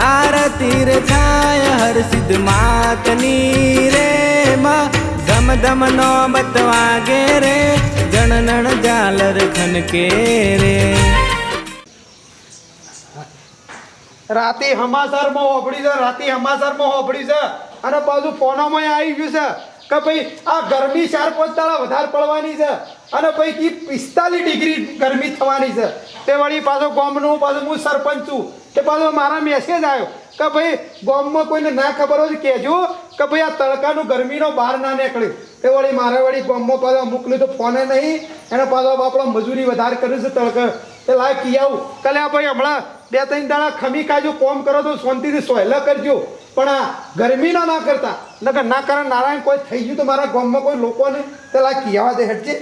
આરતી રે થાય, હર સિદ્ધ માતની રે માં. ધમ ધમ નો બતવાગે રે જણનણ જાલર ખનકે રે. રાતે હમાસરમાં હોભળી છે, રાતે હમાસરમાં હોભળી છે. અને પાછું ફોનામાં આવી ગયું છે કે ભાઈ આ ગરમી ચાર પાંચ તાળા વધારે પડવાની છે અને પછી પિસ્તાલીસ ડિગ્રી ગરમી થવાની છે. તે વળી પાછો ગામનું, પાછું હું સરપંચ છું. તે પાછો મારા મેસેજ આવ્યો કે ભાઈ ગામમાં કોઈને ના ખબર હોય કહેજો કે ભાઈ આ તડકાનું ગરમીનો બહાર ના નીકળ્યું તે વળી મારે વળી ગામમાં પાછો મોકલ્યું તો ફોને નહીં. એને પાછો આપણો મજૂરી વધારે કર્યું છે તડકા. તે લાય કી આવું. કાલે આ ભાઈ હમણાં બે ત્રણ દાડા ખમી કાજો કોમ કરો તો શાંતિથી સોયલા કરજો. પણ આ ગરમીનો ના કરતા. નકર ના કરે નારાયણ કોઈ થઈ ગયું તો મારા ગામમાં કોઈ લોકોને? તે લાય કિયાવા દે હેડજે.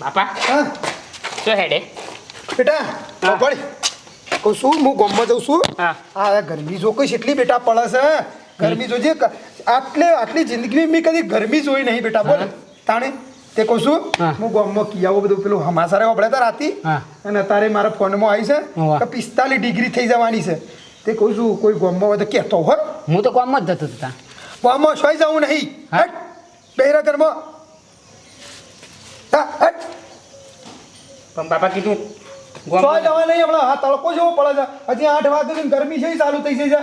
બાપા હા? શું હેડે? બેટા પડી કહું શું હું ગોમમાં જઉં છું. હા. આ ગરમી જો કઈ કેટલી બેટા પડે છે ગરમી જોજે આટલે આટલી જિંદગીમાં મેં કદી ગરમી જોઈ નહીં બેટા બોલ. તાણે તે કહું છું હું. ગોમમાં કિયાવો બધું પેલું હમાસારે વાપર્યા તાર રાતી. અને અત્યારે મારા ફોનમાં આવી છે. કે પિસ્તાલીસ ડિગ્રી થઈ જવાની છે. તે કહું છું કોઈ ગોમમાં હોય તો કહેતો હોય હું તો ગોમમાં જ જતો હતા ગોમમાં સોઈ જવું નહીં. હટ બેરા ઘરમાં. હા હટ. પણ બાપા કીધું સોય જવા નહીં હમણાં હા તડકો જેવો પડે છે. હજી આઠ વાગે છે ગરમી છે ચાલુ થઈ છે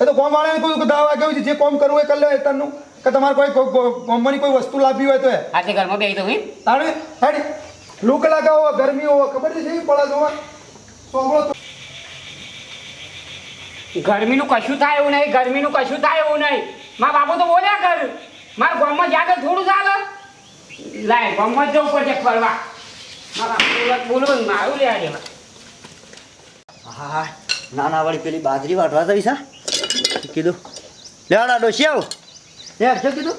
એ તો ગોમ વાળાને કોઈ દવા વાગે છે જે કોમ કરવું એ કરી લે એતરનું કે તમારે કોઈ ગો- કોઈ વસ્તુ લાવવી હોય તો એ. આજે ઘરમાં બેસી તો તારે હેડી લૂક લગાવો ગરમી હોવો ખબર છે પડે? તો ગરમીનું કશું થાય એવું નહીં ગરમીનું કશું થાય એવું નહીં. મા બાપુ તો બોલ્યા કર. મારા ગામમાં જાગે થોડું ચાલે. લાય ગામમાં જવું પડશે ફરવા. હા હા નાના વાળી પેલી બાજરી વાટવા છે કીધું. લેવાડા ડોસી આવ. લે શું કીધું?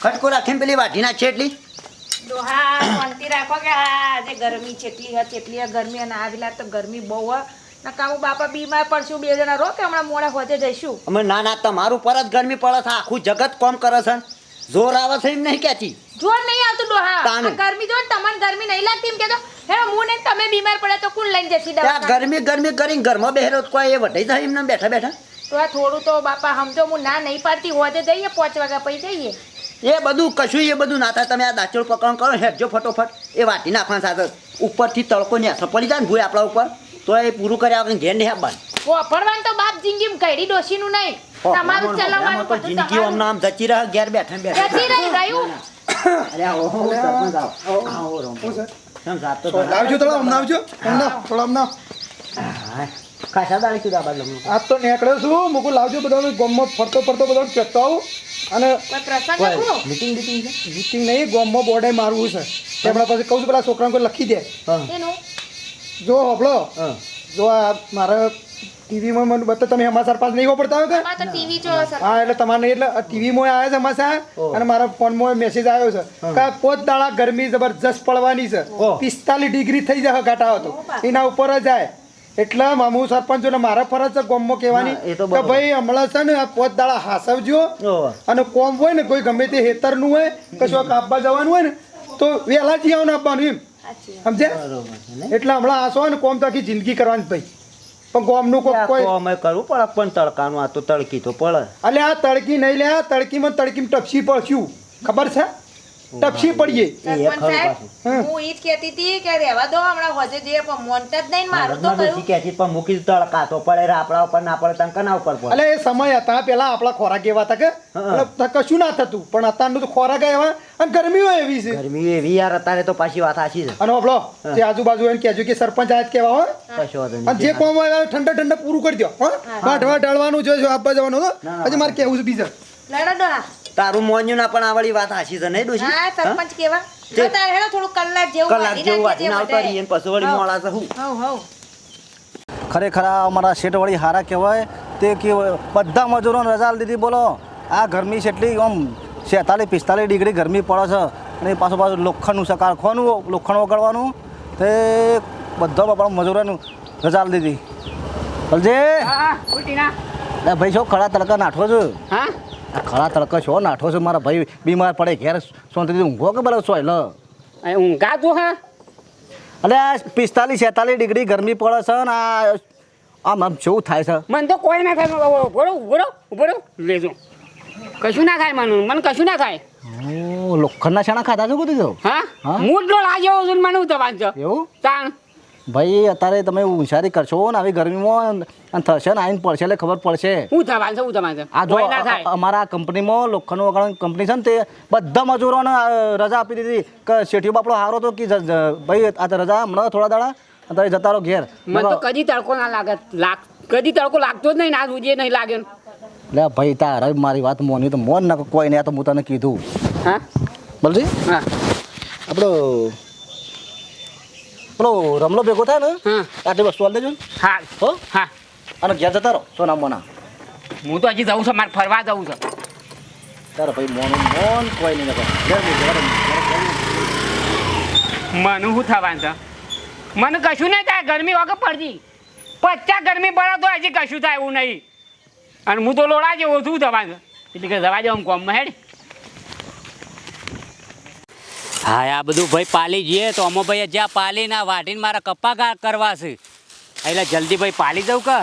ખટકો રાખીને પેલી વાટી નાખશે એટલી. ડોહા શાંતિ રાખો કે હા આજે ગરમી છેટલી હતી એટલી ગરમી અને આજલા તો ગરમી બહુ હ. ના કામુ બાપા બીમાર પડશું બે જણા રો કે હમણાં મોડા હોતે જઈશું. અમે ના ના તમારું પર જ ગરમી પડે છે આખું જગત કોમ કરે છે. જોર આવે છે એમ નહીં કહેતી. જોર નહીં આવતું ડોહા. ગરમી જો તમને ગરમી નહીં લાગતી એમ કહેતો. હે હું ને તમે બીમાર પડે તો કોણ લઈને જશે દવા? ગરમી ગરમી કરીને ઘરમાં બેહેરો તો કોઈ એ વઢાઈ જાય એમને બેઠા બેઠા? તો આ થોડું તો બાપા સમજો હું ના નહીં પાડતી હોતે જઈએ પાંચ વાગ્યા પછી જઈએ. એ બધું કશું એ બધું ના થાય. તમે આ દાચોળ પકડ કરો હેડજો ફટોફટ. એ વાટી નાખવાના સાથે. ઉપરથી તડકો ને અસર પડી જાય ને ભૂય આપણા ઉપર. તો એ પૂરું કરી વગર ઘેર નહીં આપવાનું વાપરવાનું તો બાપ જિંદગી ઘડી ડોસીનું નહીં. તમારું ચલાવવાનું તો જિંદગી તમારું. નામ જતી રહે ઘેર બેઠા બેઠા. જતી રહી રહ્યું અરે આવો સરપંચ આવો. આવો. રોમ કેમ તો લાવજો થોડો હમણાં આવજો હમણાં થોડો હમણાં હા ખાસા દાડી આજ તો નીકળ્યો છું. મૂકું લાવજો બધા ગામમાં ફરતો ફરતો બધો કહેતો આવું. અને છે? મીટિંગ નહીં ગોમમાં બોર્ડે મારવું છે. તે હમણાં પછી કહું છું પેલા છોકરાને કોઈ લખી દે. જો હબળો. જો આ મારા ટીવીમાં મને બતા તમે સમાચાર સરપાસ નહીં વાપરતા હોય કે? ટીવી જો સર. હા એટલે તમારે એટલે એટલે ટીવીમાં આવ્યા છે ઓહ. અને મારા ફોનમાં મેસેજ આવ્યો છે. કે પોત દાડા ગરમી જબરજસ્ત પડવાની છે. પિસ્તાલીસ ડિગ્રી થઈ જાય ઘાટા હતો એના ઉપર જ જાય એટલે મામુ સરપંચ ને મારા ફરજ છે ગામમાં કહેવાની તો કે ભાઈ હમણાં છે ને પોત દાડા હાસવજો. અને કોમ હોય ને કોઈ ગમે તે હેતરનું હોય કશું કાપવા જવાનું હોય ને તો વહેલા જ આવવાનું આપવાનું એમ. સમજે ને એટલે હમણાં હાસો ને કોમ તો આખી જિંદગી કરવાની ભાઈ. પણ ગોમનું કોઈ કોઈ અમે કરવું પડે પણ તડકાનું આ તો તડકી તો પડે. એટલે આ તડકી નહીં લે આ તડકીમાં તડકીમાં ટપસી પડશું. ખબર છે? ટપસી પડીએ. હું. ઈ જ કહેતી હતી કે રહેવા દો હમણાં હોજે જે પણ મોનતા જ નહીં મારું તો કયું કહેતી પણ મૂકી તડકા તો પડે રે આપણા ઉપર ના પડે તને ના ઉપર પડે? એટલે એ સમય હતા પેલા આપણા ખોરાક એવા હતા કે કશું ના થતું પણ અત્યારનું તો ખોરાક એવા અને ગરમી હોય એવી છે. ગરમી એવી યાર અત્યારે તો પાછી વાત સાચી છે. અને આપડો જે આજુબાજુ એને કહેજો કે સરપંચ આજ કેવા હોય કશો અને જે કોમ હોય ઠંડા ઠંડા પૂરું કરી દો હા. વાઢવા ઢળવાનું જો આપવા જવાનું હજી મારે કેવું છે બીજા. લડો ડોહા. તારું મોન્યું ના પણ આવડી વાત સાચી છે નહીં ડોશી? હા? સરપંચ કેવા? જો તાર હેડો થોડું કલાક જેવું કલાક જેવું વાટીને આવતા. રહીએ પછી વળી મોળા છે હું? હઉ હઉ ખરેખર અમારા શેઠવાળી હારા કહેવાય. તે કે બધા મજૂરોને રજા દીધી બોલો. આ ગરમી છે એટલી આમ છેતાલીસ પિસ્તાલીસ ડિગ્રી ગરમી પડે છે. અને પાછું પાછું લોખંડનું છે કારખાનું લોખંડ વગાડવાનું. તે બધા આપણા મજૂરોને રજા દીધી. અરે ભાઈ છો ખડા તડકા નાઠો છો? હા? આ ખડા તડકા છો નાઠો છો મારા ભાઈ બીમાર પડે ઘેર સોંતરી ઊંઘો કે બરાબર સોય લ અહીં ઊંઘા તું હા અરે પિસ્તાલીસ છેતાલીસ ડિગ્રી ગરમી પડે છે ને આ આમ આમ જેવું થાય છે. મને તો કોઈ ના થાય. ઊભો રહો ઊભો રહો લેજો કશું ના થાય મને. મને કશું ના ઓ લોખંડના છાણા ખાતા છો બધું હા? હા? મૂડ છે ને મને તો વાંચો એવું? તાણ. ભાઈ અત્યારે તમે હોશિયારી કરશો ને આવી ગરમીમાં અને થશે ને આવીને પડશે એટલે ખબર પડશે. હું થવાનું છે હું થવાનું છે. આ જો અમારા કંપનીમાં લોખંડ વગાડવાની કંપની છે ને તે બધા મજૂરોને રજા આપી દીધી. કે શેઠિયો બાપડો હારો તો કે ભાઈ આ તો રજા હમણાં થોડા દાડા અત્યારે જતા રહો ઘેર. મને તો કદી તડકો ના લાગે લાગ કદી તડકો લાગતો જ નહીં ના સુધી નહીં લાગે. લે ભાઈ તારે મારી વાત મોની તો મોન ના કોઈ નહીં આ તો હું તને કીધું. હા? બોલજી? હા. આપણો પેલો રમલો ભેગો થાય ને હા આટલી વસ્તુ દેજો ને. હા. હો? હા. અને ઘેર જતા રહો સોના મોના હું તો હજી જવું છું મારે ફરવા જવું છે. તારો ભાઈ મોન મોન કોઈ નહીં મનુ હું શું થવાનું છે? મને કશું નહીં થાય ગરમી વગર પડતી પચાસ ગરમી પડે તો હજી કશું થાય એવું નહીં. અને હું તો લોડા જેવો છું થવાનું એટલે કે જવા જાઉં કોમમાં હેડ. હા આ બધું ભાઈ પાલી જઈએ તો અમો ભાઈ જ્યાં પાલી ના વાટીને મારા કપ્પા કરવા છે. એટલે જલ્દી ભાઈ પાલી દઉં કે?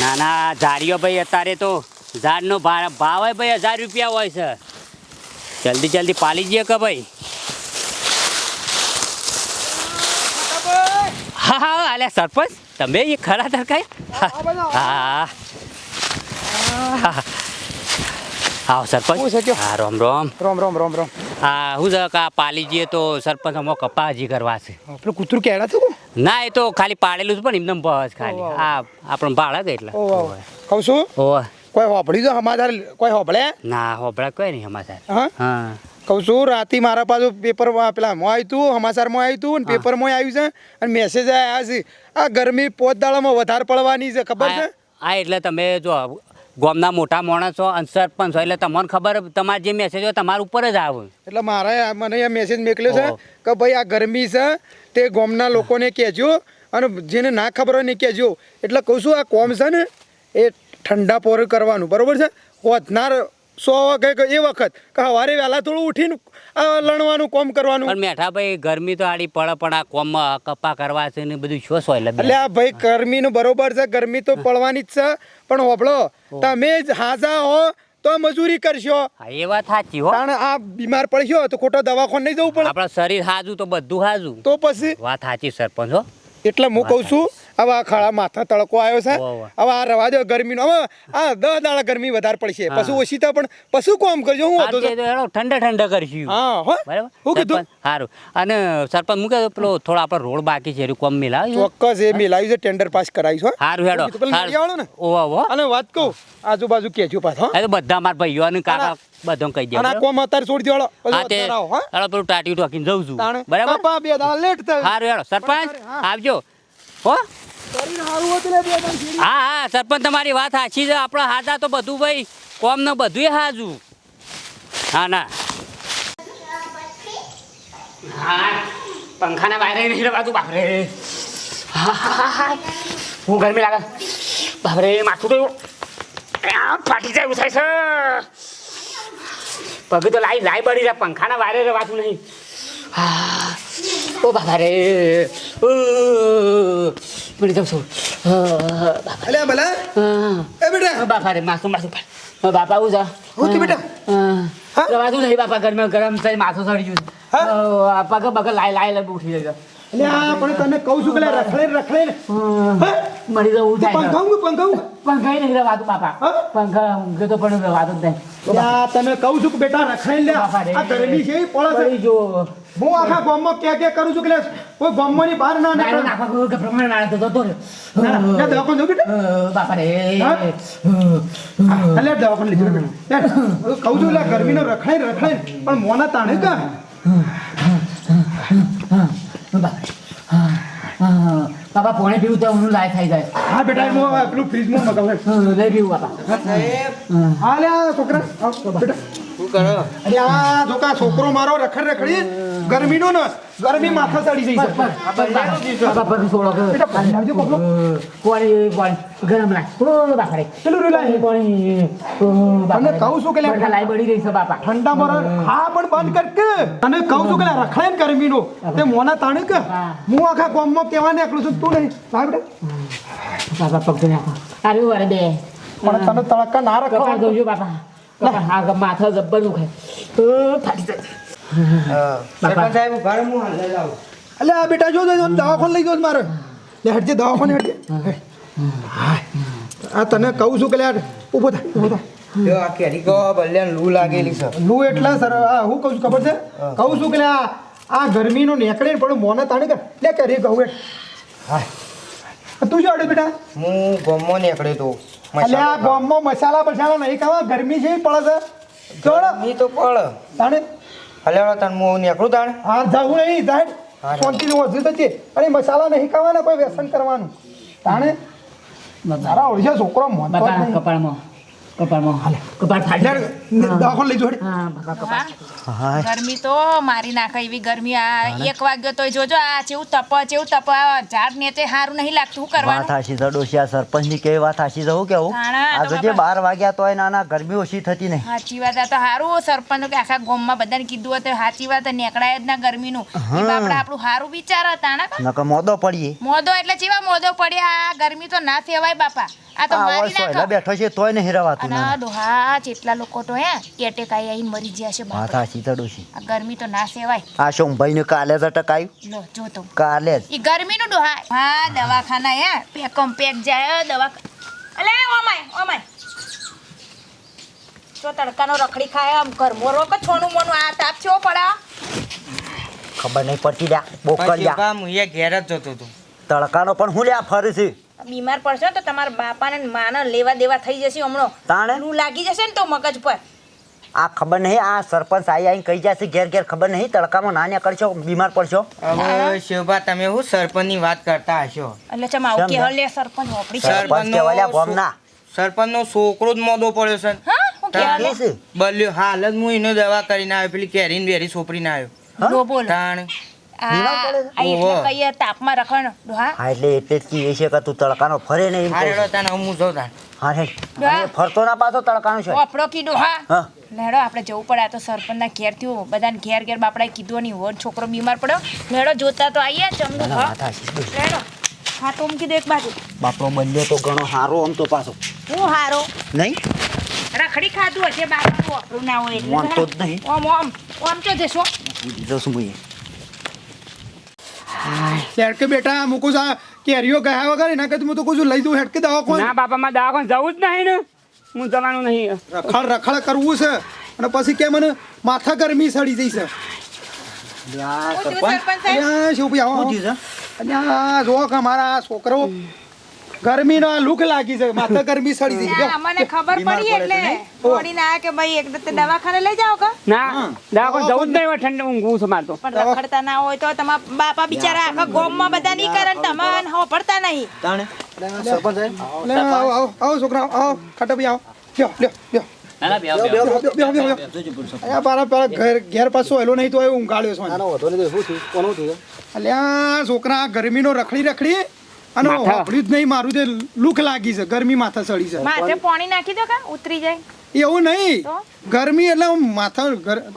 ના ના ઝાડીઓ ભાઈ અત્યારે તો ઝાડનો ભાવ હોય ભાઈ હજાર રૂપિયા હોય છે. જલ્દી જલ્દી પાલી જઈએ કે ભાઈ? હા હા, અલ્યા સરપંચ, તમે એ ખરા તરકાય હા હા. હા સરપંચ. હા રોમ રોમ. રોમ રોમ રોમ રોમ. હા હું છે કે આ પાલી જઈએ તો સરપંચ અમો કપા હજી કરવા છે. પેલું કૂતરું કેળા થયું ના એ તો ખાલી પાડેલું છે પણ એમને બસ ખાલી. હા આ આપણને ભાડે એટલે. ઓ કહું છું? ઓહ. કોઈ હોભળી તો સમાચાર કોઈ હોભળે? ના હોભળે કોઈ નહીં સમાચાર હા? હા. કહું છું રાતે મારા પાછું પેપર પેલા મોં આવ્યું હતું સમાચારમાં આવ્યું હતું અને પેપરમાં આવ્યું છે અને મેસેજ આવ્યા છે. આ ગરમી પોત દાડામાં વધારે પડવાની છે ખબર છે? આ એટલે તમે જો ગામના મોટા માણસો છો અને સરપંચ છો એટલે તમને ખબર તમારે જે મેસેજ હોય તમારા ઉપર જ આવે. એટલે મારે મને આ મેસેજ મોકલ્યો છે કે ભાઈ આ ગરમી છે તે ગામના લોકોને કહેજો અને જેને ના ખબર હોય ને કહેજો. એટલે કહું છું આ કોમ છે ને એ ઠંડા પોર કરવાનું બરાબર છે? હોતનાર સો વાગે એ વખત કે સવારે વહેલા થોડું ઉઠીને લણવાનું કોમ કરવાનું. પણ મેઠા ભાઈ ગરમી તો આડી પડે પણ આ કોમમાં કપા કરવા છે ને બધું શું હોય એટલે આ ભાઈ ગરમીનું બરોબર છે ગરમી તો પડવાની જ છે પણ હોભળો તમે જ હાજા હો તો મજૂરી કરશો. એ વાત સાચી હો. કારણ આ બીમાર પડશો તો ખોટો દવાખાને નહીં જવું પડે. આપણા શરીર હાજુ તો બધું હાજુ. તો પછી? વાત સાચી સરપંચ હો. એટલે હું કહું છું હવે આ ખાડા માથા તડકો આવ્યો છે. હવે આ રવા દો ગરમીનો. હવે આ દસ દાડા ગરમી વધારે પડશે. પછી ઓછી તો પણ પશુ કોમ કરજો હું હતો તો ઠંડા ઠંડા કરશું. હા હો. બરાબર? હું કીધું? સારું અને સરપંચ મૂકે પેલો થોડો આપણો રોડ બાકી છે કોમ મિલાવ્યું ચોક્કસ એ મેલાવ્યું છે ટેન્ડર પાસ કરાવી છો સારું હેડો. ને? ઓહો ઓહો. અને વાત કહું આજુબાજુ કેજો પાછો બધા મારા ભાઈઓ અને કાકા બધો કહી દે અને કોમ અત્યારે છોડી દેવાળો પછી હા અત્યારે આવો હા? હેડો પેલું ટાટી ટાકીને જઉં છું. બરાબર? બાપા બે દાડા લેટ થાય. હારું હેડો સરપંચ આવજો. હો. હા હા સરપંચ તમારી વાત સાચી છે. આપણા હાજા તો બધું ભાઈ. કોમ ને બધું હાજુ. હા ના. હા પંખાના વાયરે નહીં રવાતું બાપરે. હા, હા, હા. હું. ગરમી લાગે. બાપરે માથું તો ફાટી જાય એવું થાય છે. પગ તો લાઈ લાઈ બળી રહ્યા પંખાના વારે રવાતું નહીં. હા. ઓ બાપા રે. મળી જાઉં છું અલે ભલા. હા. એ બેટા. બાપા રે માસું માસું હા, બાપા હું જા હું થયું બેટા? રવાતું નહીં બાપા ગરમ ગરમ થઈ માથું સડી ગયું પગ પગ લાઈ લાઈ લાઈ ઉઠી જાય અલ્યા પણ તને કહું છું કે રખડે રખડે. મરી જવું તું પંખા પંખાવું પંખાવું પંખા નહીં રવાતું બાપા. હા? પંખા ઊંઘે તો પણ વાત જ નહીં. તને કહું છું કે બેટા રખડે લે. બાપા. આ ગરમી છે પડે જો હું આખા ગામમાં કે કે કરું છું કે કોઈ ગામમાં ની બહાર ના નીકળે. નાખો કોઈ કે પ્રમાણે ના તો તો ના, ના, દવાખાને જવું બેટા. બાપા રે? અલ્યા દવાખાને લીધું બેટા. કહું છું લે ગરમીનો રખડે ને રખડે. પણ મોના તાણે કા? બાપા હા, હા. બાપા પોણે પીવું તો હું લાય થઈ જાય. હા બેટા હું પેલું ફ્રીજમાં મગાવું હા, લઈ પીવું બાપા. હા લે છોકરા. બેટા. શું કરો? અરે આ જોકા છોકરો મારો રખડ રખડી ગરમીનું નસ. ગરમી માથા ચડી જઈ છે. બેટા પાણી લાવજો પગલો ગરમ લાગ રે લાઈ લાય તને કહું છું કે લે લાઈ બળી રહી છે બાપા. ઠંડા મરણ હા પણ બંધ કર કે. અને કહું છું કે રખડે ને ગરમીનો. તે મોના તાણે કે. હું. આખા ગામમાં ને એકલું છું તું નહીં. લાવ બેટા. બાપા પગ દે અરે વારે બે? પણ તને તડકા ના રખવા જોજો બાપા. હા માથા જબ્બર દુખે ફાટી જાય. અલે આ બેટા જો દવાખાને લઈ ગયો મારે. લે હટજે દવાખાને હટજે. આ તને કહું છું કે લે ઊભો થાય ઊભો થાય લૂ લાગેલી છે. લૂ એટલે સર આ હું કહું છું ખબર છે? કહું છું કે લે આ ગરમીનું નીકળે ને પણ મોને તાણે કર. લે કરી કહું એ તું જો અડે બેટા. હું ગમો નીકળ્યો તો આ ગામમાં મસાલા બસાલા નહીં ખાવા ગરમી છે પડે છે. જોડ મી તો પડ તાણે હલે તન હું નીકળું તાણ? હા જાવું નહીં સાહેબ શાંતિથી વધુ તો છે અને મસાલા નહીં ખાવાના કોઈ વ્યસન કરવાનું. તાણે? તારા ઓળખ્યા છોકરો મોટા નહીં. કપાળમાં. કપાળમાં કપાળ ફાટી દવાખાને લઈ જો હા બાપા કપાળ. હા? ગરમી તો મારી નાખે એવી ગરમી. આ એક વાગ્યો તો જોજો આ ચેવું તપ ચેવું તપ આ ઝાડ નેચે સારું નહીં લાગતું. શું વાત કરવાનું હાશી છે ડોશિયા સરપંચની કેવી વાત હાશી છે કેવું? તાણા, આ તો જોજે બાપા. બાર વાગ્યા તોય નાના ગરમી ઓછી થતી નહીં. સાચી વાત આ તો સારું સરપંચ કે આખા ગામમાં બધાને કીધું હતું સાચી વાત નીકળાય જ ના ગરમીનું. નું બાપડા આપણું સારું વિચાર હતા? નકર મોદો પડીએ. મોદો એટલે ચેવા મોદો પડ્યા આ ગરમી તો ના સેવાય બાપા. આ તો મારી નાખો. બેઠો છે તોય નહીં રવાતું અને દોહા જેટલા લોકો તો હે એટેક આઈ આઈને મરી ગયા છે વાત બાપા છે. આ ગરમી તો ના સેવાય. આ સોમભાઈ ને કાલે જ અટકાયું? લો જો તો. કાલે જ. ઈ ગરમીનું ડોહા હા દવાખાના હે પેકમ પેક જાય દવા અલે ઓમાય ઓમાય જો તડકાનો રખડી ખાય આમ ઘરમાં રો કે છોનું મોનું આ તાપ છો પડા. ખબર નહીં પડતી લ્યા બોકર લ્યા. હું અહીંયા ઘેર જ જતો હતો. તડકાનો પણ હું લ્યા ફરી છે બીમાર પડશો તો તમારા બાપાને ને માને લેવા દેવા થઈ જશે હમણાં. તાણે? લૂ લાગી જશે ને તો મગજ પર. આ ખબર નહીં આ સરપંચ આઈ આઈને કહી જશે ઘેર ઘેર ખબર નહીં તડકામાં ના નીકળશો બીમાર પડશો? હવે શિવભા તમે હું સરપંચની વાત કરતા હશો? એટલે ચમ આવું કે ને? લે સરપંચ ઓપડી સરપંચ કહેવાય લ્યા ભોમના. સરપંચનો છોકરો જ મોદો પડ્યો છે. હા? હું કે કે છે બલ્યો હાલ જ હું એનો દવા કરીને આવ્યો પેલી કેરીન બેરી સોપરીને આવ્યો. તાણ? આ બીમાર પડે છે? આ એટલે ઓહો. કહીએ તાપમાં રખણ ડોહા. હા એટલે એટલે જ કહીએ છે કે તું તડકાનો ફરે નહીં એમ હા કહું રેડો છું. તાણ હવે હું જાઉં તાણ હા રે ફરતો ના પાછો તડકાનો છે. ઓપડો કીધું હા હા. લેડો આપણે જવું પડે. આ તો સરપંચના ઘેર થયું. બધાને ઘેર ઘેર બાપડાએ કીધું નહીં હોર છોકરો બીમાર પડ્યો. લેડો જોતા તો આવીએ ના, હા. લેડો હા તો મૂકી દો એક બાજુ. બાપરો બન્યો તો ઘણો સારો આમ તો પાછો. હું હારો? નહીં? રખડી ખાધું હશે બાપાનું ના હોય એટલે. વાંધો જ નહીં. ઓમ ઓમ. ઓમ તો જશો. પૂછી દઉં છું હું એ. હેડ કે બેટા મૂકું છું આ કેરીઓ ગયા વગર એના કરતા હું તો કહું છું લઈ દઉં હેડ કે દવાખાને. ના બાપા માં દવાખાને જવું જ નહીં ને. હું જવાનું નહીં. રખડ રખડ કરવું છે. અને પછી કે મને માથા ગરમી સડી જઈ છે. સરપંચ. સરપંચ આવો? શું અલ્યા જો કે મારા છોકરો ગરમીનો આ લુક લાગી છે. માથે ગરમી સડી ગઈ મને ખબર પડી એટલે. દોડીને ના કે ભાઈ એક તો દવાખાને લઈ જાઓ કે? ના દવાખાને જવું જ નહીં હોય ઠંડ ઊંઘવું છે મારતો પણ રખડતા ના હોય તો તમારા બાપા બિચારા આખા ગામમાં બધા નહીં કરે ને તમને હોપડતા નહીં. તાણે સરપંચ આવો આવો આવો છોકરા આવો ખાટા ભાઈ આવો. લ્યો લ્યો લ્યો. ના ના છોકરા ગરમીનો રખડી રખડી અને. હોભળ્યું જ નહીં મારું તે લુક લાગી છે ગરમી માથા સડી છે. માથે પાણી નાખી દો કા ઉતરી જાય? એવું નહીં. ગરમી એટલે માથા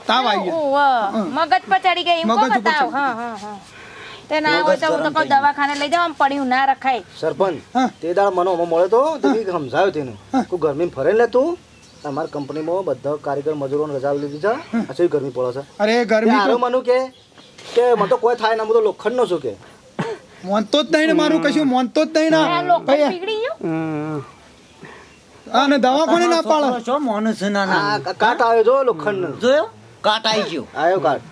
તાવ આવી ગયો. મગજ પર ચડી ગઈ એમ મગજ બતાવ હા હા હા. તે ના હોય તો હું તો કહું દવાખાને લઈ જાવ આમ પડ્યું ના રખાય. સરપંચ તે દાળ મનો મળે તો તે સમજાવ્યું તેનું. કોઈ ગરમી ફરે લે તું. અમારી કંપનીમાં બધા કારીગર મજૂરોને રજા લીધી છે. આ શું ગરમી પડે છે? અરે ગરમી તો કે કે મને તો કોઈ થાય ના હું તો લોખંડનો છું કે. મોનતો જ નહીં ને મારું કશું મોનતો જ નહીં ના. લોકો ભાઈ, પીગળી ગયું? હમ. અને દવાખાને ના પાડે. છો મોનસ ના ના કાટ આવ્યો જો લોખંડ જોયો? કાટ આવી ગયો. આવ્યો કાટ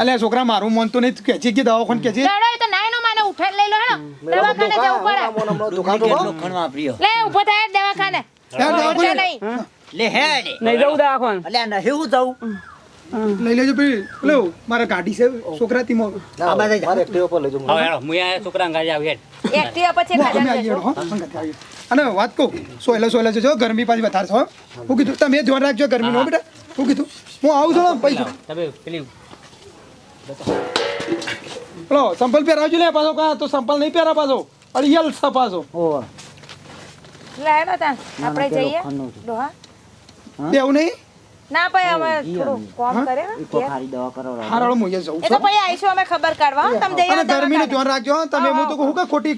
અલ્યા છોકરા મારું મોનતો નહીં. કે છે કે દવાખાને કે છે લડો તો નાય નો માને ઉઠાઈ લઈ લો હેડો દવાખાને જવું પડે. દુકાન તો લોખંડ વાપર્યો લે ઊભો થાય દવાખાને. લે હેડ. નહીં જવું દવાખાને. અલ્યા નહીં હું જાઉં. લઈ લેજો પેલી. લો મારા ગાડી છે છોકરા થી આ બાજુ મારે એક્ટિવા પર લેજો હવે હેડો હું આ છોકરાને ગાડી આવી હેડ. એક્ટિવા પછી ગાડી આવી. અને વાત કહું સોયલા સોયલા જો ગરમી પાછી વધારે છો હું. કીધું તમે જોર રાખજો ગરમી નો બેટા. હું કીધું હું આવું છું પૈસા તમે પેલી પેલો સંપલ પહેરાવજો ને પાછો કા તો સંપલ નહીં પહેરા પાછો. અળિયલ છે પાછો. લે લાયો તા? આપણે જઈએ. ડોહા? દેવું નહીં? ના ભાઈ અમે થોડું કોમ કરે ને દવા કરો હારાળો મુએ જવું એ છે તો ભાઈ આઈશું અમે ખબર કાઢવા તમે જઈ અને આવો ગરમીનું ધ્યાન રાખજો તમે હું તો કહું કે ખોટી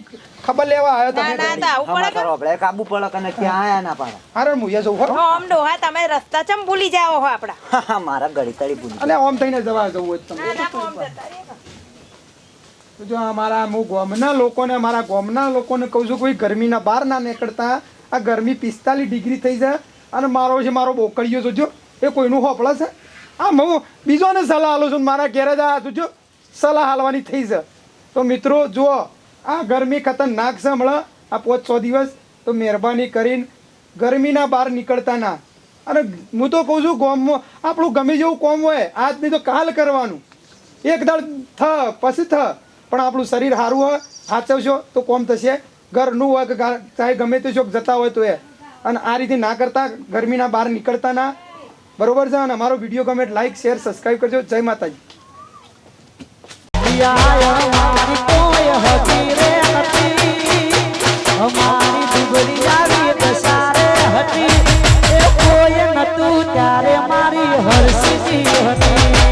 ખબર લેવા આવ્યો ના ના તમે તો આવું પડે સમાચાર આપણે કાબુ પડે કને ક્યાં આયા ના પાડે. હારાળ મુએ જવું હો. ઓમ ડોહા તમે રસ્તા ચમ ભૂલી જાઓ હો આપડા. મારા ગળી તળી ભૂલી અને ઓમ થઈને જવા જવું હોય તમે ના ના ઓમ જતા રે જો અમારા હું ગોમના લોકોને મારા ગોમના લોકોને કહું છું કોઈ ગરમીના બહાર ના નીકળતા આ ગરમી પિસ્તાલીસ ડિગ્રી થઈ જાય અને મારો છે મારો બોકડીયો જોજો. એ કોઈનું હોપળા છે? આ હું બીજોને સલાહ આલું છું મારા ઘેરે જ આ જો, સલાહ હાલવાની થઈ છે. તો મિત્રો, જુઓ, આ ગરમી ખતરનાક છે, હમણાં. આ પાંચ, છ દિવસ તો મહેરબાની કરીને ગરમીના બહાર નીકળતા ના. અને હું તો કહું છું, ગોમમાં, આપણું ગમે જેવું કોમ હોય આજ નહીં તો કાલ કરવાનું. એક દાડ થ, પછી થ. પણ આપણું શરીર સારું હોય, સાચવશો તો કોમ થશે. ઘરનું હોય કે ચાહે ગમે તે શોખ જતા હોય તો એ. અને આ રીતે ના કરતા, ગરમીના બહાર નીકળતા ના. બરોબર છે, અને અમારો વીડિયો ગમે લાઈક શેર સબસ્ક્રાઈબ કરજો. જય માતાજી. ત્યારે મારી હરસી હતી.